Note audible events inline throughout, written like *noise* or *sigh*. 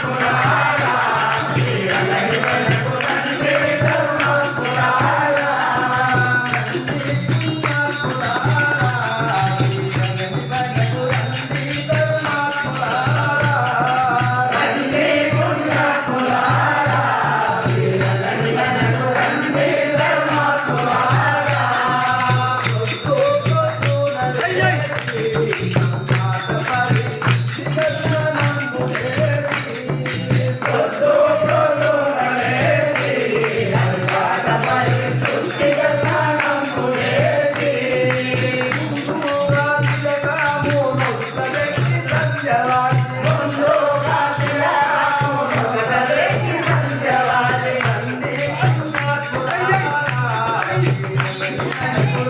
出 *laughs* 来 Yeah.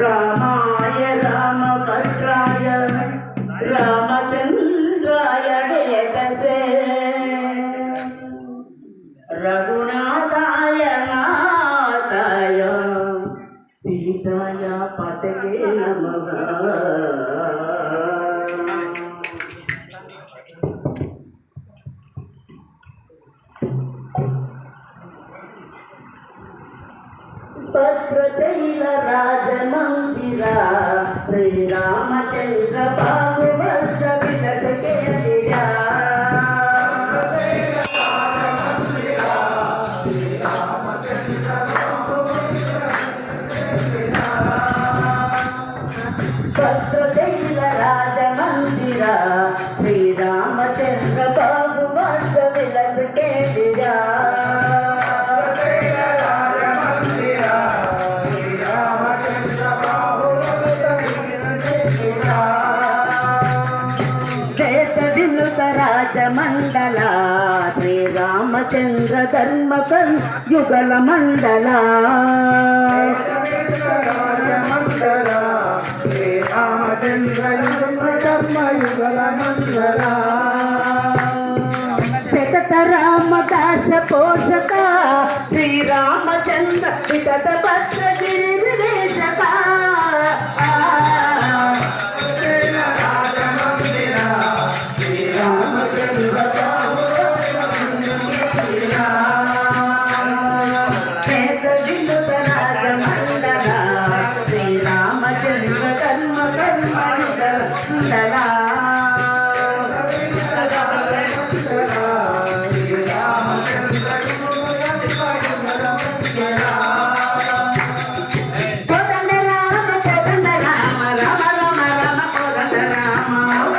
రామాయ రామభద్రాయ రామచంద్రాయ జయతసే. రఘునాథాయ నాథాయ సీతాయ పతయే నమః రాజమందిర శ్రీరామచంద్ర బాబు వర్ష విదటకే భద్రచైల శ్రీరామచంద్ర బాబు వర్ష విదటకే రామచంద్ర ధర్మకన్ యుగల మండల. శతత రామదాస పోషక శ్రీరామచంద్ర విగత భద్ర రామ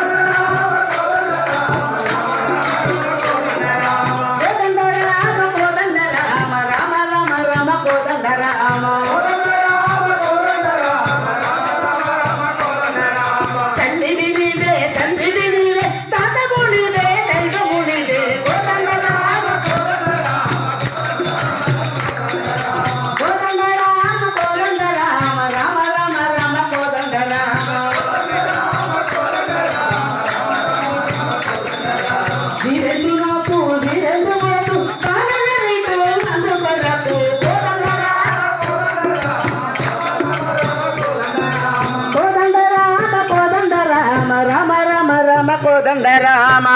కోదండ రామ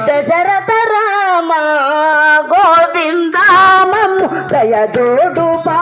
దశరథ రామ గోవిందామం దయదోడు పాయి